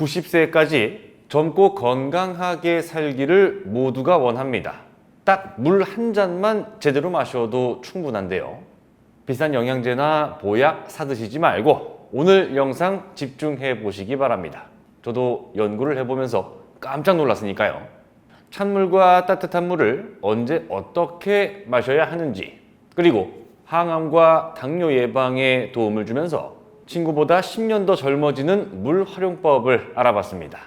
90세까지 젊고 건강하게 살기를 모두가 원합니다. 딱 물 한 잔만 제대로 마셔도 충분한데요. 비싼 영양제나 보약 사드시지 말고 오늘 영상 집중해 보시기 바랍니다. 저도 연구를 해보면서 깜짝 놀랐으니까요. 찬물과 따뜻한 물을 언제 어떻게 마셔야 하는지, 그리고 항암과 당뇨 예방에 도움을 주면서 친구보다 10년 더 젊어지는 물 활용법을 알아봤습니다.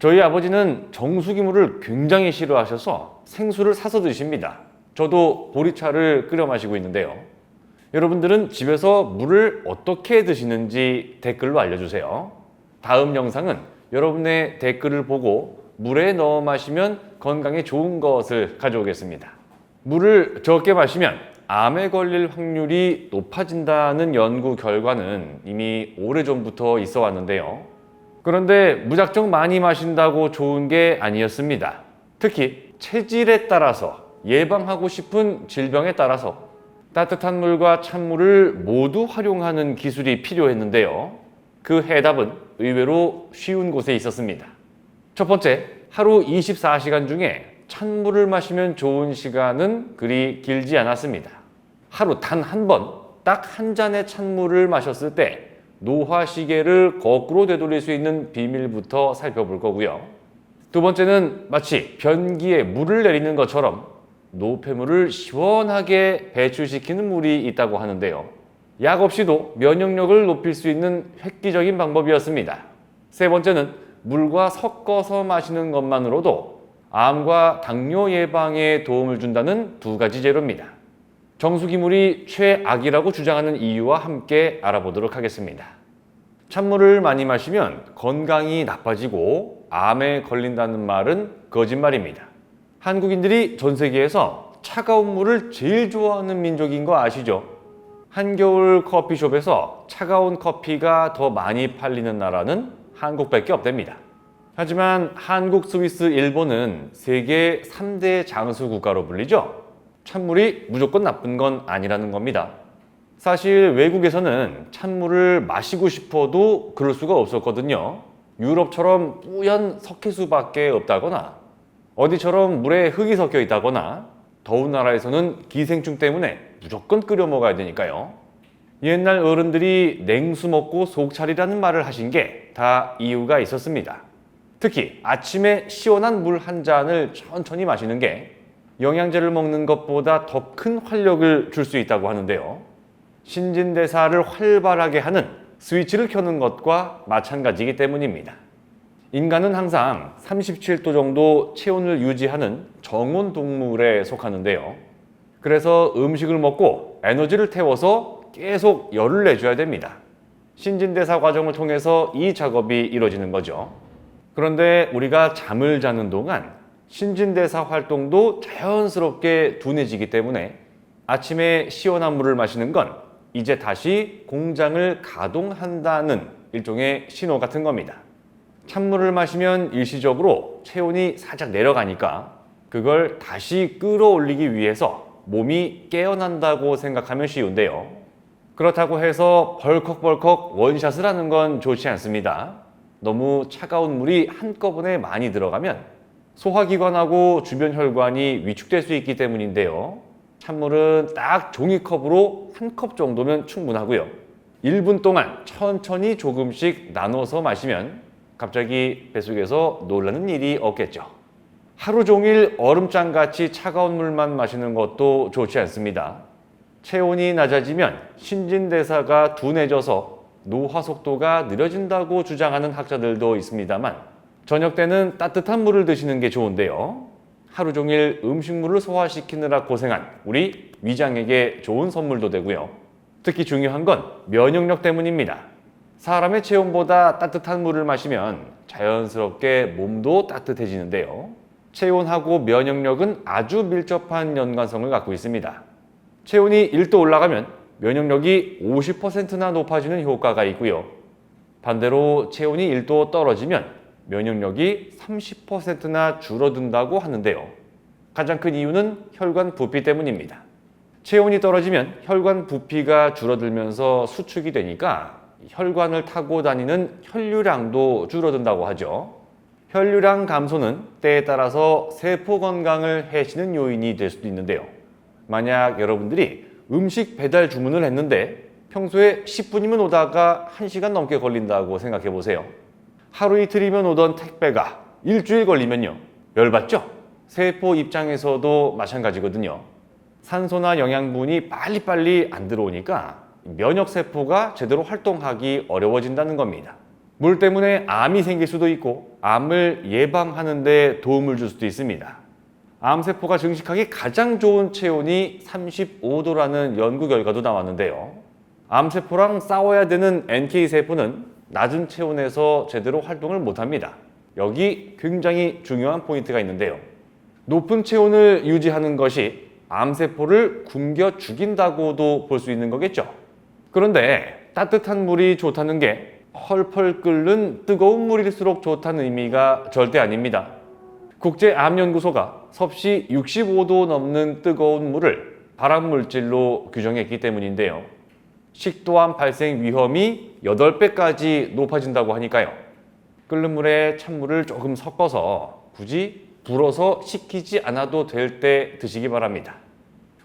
저희 아버지는 정수기 물을 굉장히 싫어하셔서 생수를 사서 드십니다. 저도 보리차를 끓여 마시고 있는데요. 여러분들은 집에서 물을 어떻게 드시는지 댓글로 알려주세요. 다음 영상은 여러분의 댓글을 보고 물에 넣어 마시면 건강에 좋은 것을 가져오겠습니다. 물을 적게 마시면 암에 걸릴 확률이 높아진다는 연구 결과는 이미 오래전부터 있어 왔는데요. 그런데 무작정 많이 마신다고 좋은 게 아니었습니다. 특히 체질에 따라서 예방하고 싶은 질병에 따라서 따뜻한 물과 찬물을 모두 활용하는 기술이 필요했는데요. 그 해답은 의외로 쉬운 곳에 있었습니다. 첫 번째, 하루 24시간 중에 찬물을 마시면 좋은 시간은 그리 길지 않았습니다. 하루 단 한 번, 딱 한 잔의 찬물을 마셨을 때 노화 시계를 거꾸로 되돌릴 수 있는 비밀부터 살펴볼 거고요. 두 번째는 마치 변기에 물을 내리는 것처럼 노폐물을 시원하게 배출시키는 물이 있다고 하는데요. 약 없이도 면역력을 높일 수 있는 획기적인 방법이었습니다. 세 번째는 물과 섞어서 마시는 것만으로도 암과 당뇨 예방에 도움을 준다는 두 가지 재료입니다. 정수기물이 최악이라고 주장하는 이유와 함께 알아보도록 하겠습니다. 찬물을 많이 마시면 건강이 나빠지고 암에 걸린다는 말은 거짓말입니다. 한국인들이 전 세계에서 차가운 물을 제일 좋아하는 민족인 거 아시죠? 한겨울 커피숍에서 차가운 커피가 더 많이 팔리는 나라는 한국밖에 없답니다. 하지만 한국, 스위스, 일본은 세계 3대 장수 국가로 불리죠. 찬물이 무조건 나쁜 건 아니라는 겁니다. 사실 외국에서는 찬물을 마시고 싶어도 그럴 수가 없었거든요. 유럽처럼 뿌연 석회수밖에 없다거나 어디처럼 물에 흙이 섞여 있다거나 더운 나라에서는 기생충 때문에 무조건 끓여 먹어야 되니까요. 옛날 어른들이 냉수 먹고 속 차리라는 말을 하신 게 다 이유가 있었습니다. 특히 아침에 시원한 물 한 잔을 천천히 마시는 게 영양제를 먹는 것보다 더 큰 활력을 줄 수 있다고 하는데요. 신진대사를 활발하게 하는 스위치를 켜는 것과 마찬가지이기 때문입니다. 인간은 항상 37도 정도 체온을 유지하는 정온 동물에 속하는데요. 그래서 음식을 먹고 에너지를 태워서 계속 열을 내줘야 됩니다. 신진대사 과정을 통해서 이 작업이 이루어지는 거죠. 그런데 우리가 잠을 자는 동안 신진대사 활동도 자연스럽게 둔해지기 때문에 아침에 시원한 물을 마시는 건 이제 다시 공장을 가동한다는 일종의 신호 같은 겁니다. 찬물을 마시면 일시적으로 체온이 살짝 내려가니까 그걸 다시 끌어올리기 위해서 몸이 깨어난다고 생각하면 쉬운데요. 그렇다고 해서 벌컥벌컥 원샷을 하는 건 좋지 않습니다. 너무 차가운 물이 한꺼번에 많이 들어가면 소화기관하고 주변 혈관이 위축될 수 있기 때문인데요. 찬물은 딱 종이컵으로 한 컵 정도면 충분하고요. 1분 동안 천천히 조금씩 나눠서 마시면 갑자기 뱃속에서 놀라는 일이 없겠죠. 하루 종일 얼음장 같이 차가운 물만 마시는 것도 좋지 않습니다. 체온이 낮아지면 신진대사가 둔해져서 노화 속도가 느려진다고 주장하는 학자들도 있습니다만 저녁 때는 따뜻한 물을 드시는 게 좋은데요. 하루 종일 음식물을 소화시키느라 고생한 우리 위장에게 좋은 선물도 되고요. 특히 중요한 건 면역력 때문입니다. 사람의 체온보다 따뜻한 물을 마시면 자연스럽게 몸도 따뜻해지는데요. 체온하고 면역력은 아주 밀접한 연관성을 갖고 있습니다. 체온이 1도 올라가면 면역력이 50%나 높아지는 효과가 있고요. 반대로 체온이 1도 떨어지면 면역력이 30%나 줄어든다고 하는데요. 가장 큰 이유는 혈관 부피 때문입니다. 체온이 떨어지면 혈관 부피가 줄어들면서 수축이 되니까 혈관을 타고 다니는 혈류량도 줄어든다고 하죠. 혈류량 감소는 때에 따라서 세포 건강을 해치는 요인이 될 수도 있는데요. 만약 여러분들이 음식 배달 주문을 했는데 평소에 10분이면 오다가 1시간 넘게 걸린다고 생각해 보세요. 하루 이틀이면 오던 택배가 일주일 걸리면요. 열받죠? 세포 입장에서도 마찬가지거든요. 산소나 영양분이 빨리빨리 안 들어오니까 면역 세포가 제대로 활동하기 어려워진다는 겁니다. 물 때문에 암이 생길 수도 있고 암을 예방하는 데 도움을 줄 수도 있습니다. 암 세포가 증식하기 가장 좋은 체온이 35도라는 연구 결과도 나왔는데요. 암 세포랑 싸워야 되는 NK 세포는 낮은 체온에서 제대로 활동을 못 합니다. 여기 굉장히 중요한 포인트가 있는데요. 높은 체온을 유지하는 것이 암세포를 굶겨 죽인다고도 볼 수 있는 거겠죠. 그런데 따뜻한 물이 좋다는 게 펄펄 끓는 뜨거운 물일수록 좋다는 의미가 절대 아닙니다. 국제암연구소가 섭씨 65도 넘는 뜨거운 물을 발암물질로 규정했기 때문인데요. 식도암 발생 위험이 8배까지 높아진다고 하니까요. 끓는 물에 찬물을 조금 섞어서 굳이 불어서 식히지 않아도 될 때 드시기 바랍니다.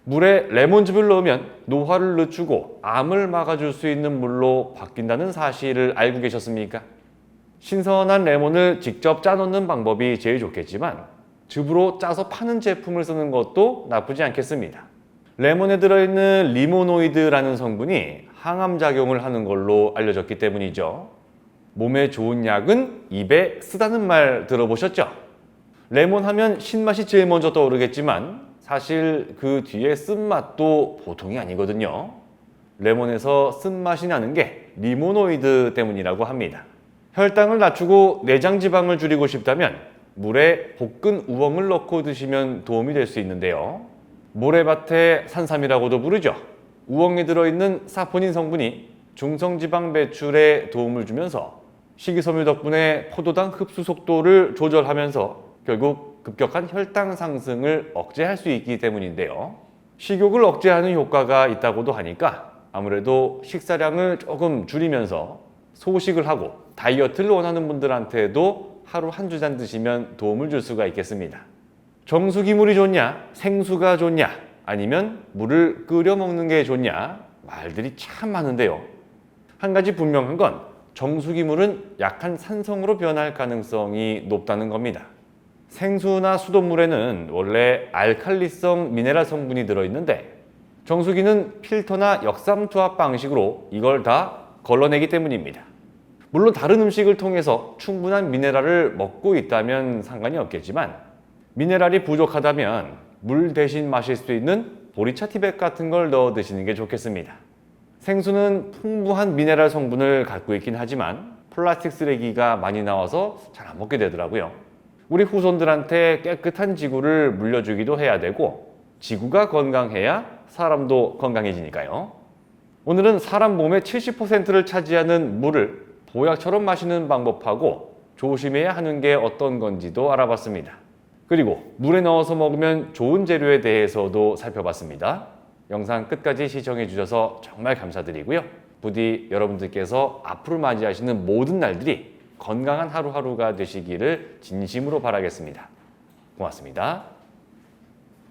물에 레몬즙을 넣으면 노화를 늦추고 암을 막아줄 수 있는 물로 바뀐다는 사실을 알고 계셨습니까? 신선한 레몬을 직접 짜 넣는 방법이 제일 좋겠지만 즙으로 짜서 파는 제품을 쓰는 것도 나쁘지 않겠습니다. 레몬에 들어있는 리모노이드라는 성분이 항암 작용을 하는 걸로 알려졌기 때문이죠. 몸에 좋은 약은 입에 쓰다는 말 들어보셨죠? 레몬 하면 신맛이 제일 먼저 떠오르겠지만 사실 그 뒤에 쓴맛도 보통이 아니거든요. 레몬에서 쓴맛이 나는 게 리모노이드 때문이라고 합니다. 혈당을 낮추고 내장 지방을 줄이고 싶다면 물에 볶은 우엉을 넣고 드시면 도움이 될 수 있는데요. 모래밭의 산삼이라고도 부르죠. 우엉에 들어있는 사포닌 성분이 중성지방 배출에 도움을 주면서 식이섬유 덕분에 포도당 흡수 속도를 조절하면서 결국 급격한 혈당 상승을 억제할 수 있기 때문인데요. 식욕을 억제하는 효과가 있다고도 하니까 아무래도 식사량을 조금 줄이면서 소식을 하고 다이어트를 원하는 분들한테도 하루 한두 잔 드시면 도움을 줄 수가 있겠습니다. 정수기 물이 좋냐, 생수가 좋냐, 아니면 물을 끓여 먹는 게 좋냐 말들이 참 많은데요. 한 가지 분명한 건 정수기 물은 약한 산성으로 변할 가능성이 높다는 겁니다. 생수나 수돗물에는 원래 알칼리성 미네랄 성분이 들어있는데 정수기는 필터나 역삼 투합 방식으로 이걸 다 걸러내기 때문입니다. 물론 다른 음식을 통해서 충분한 미네랄을 먹고 있다면 상관이 없겠지만 미네랄이 부족하다면 물 대신 마실 수 있는 보리차 티백 같은 걸 넣어 드시는 게 좋겠습니다. 생수는 풍부한 미네랄 성분을 갖고 있긴 하지만 플라스틱 쓰레기가 많이 나와서 잘 안 먹게 되더라고요. 우리 후손들한테 깨끗한 지구를 물려주기도 해야 되고 지구가 건강해야 사람도 건강해지니까요. 오늘은 사람 몸의 70%를 차지하는 물을 보약처럼 마시는 방법하고 조심해야 하는 게 어떤 건지도 알아봤습니다. 그리고 물에 넣어서 먹으면 좋은 재료에 대해서도 살펴봤습니다. 영상 끝까지 시청해 주셔서 정말 감사드리고요. 부디 여러분들께서 앞으로 맞이하시는 모든 날들이 건강한 하루하루가 되시기를 진심으로 바라겠습니다. 고맙습니다.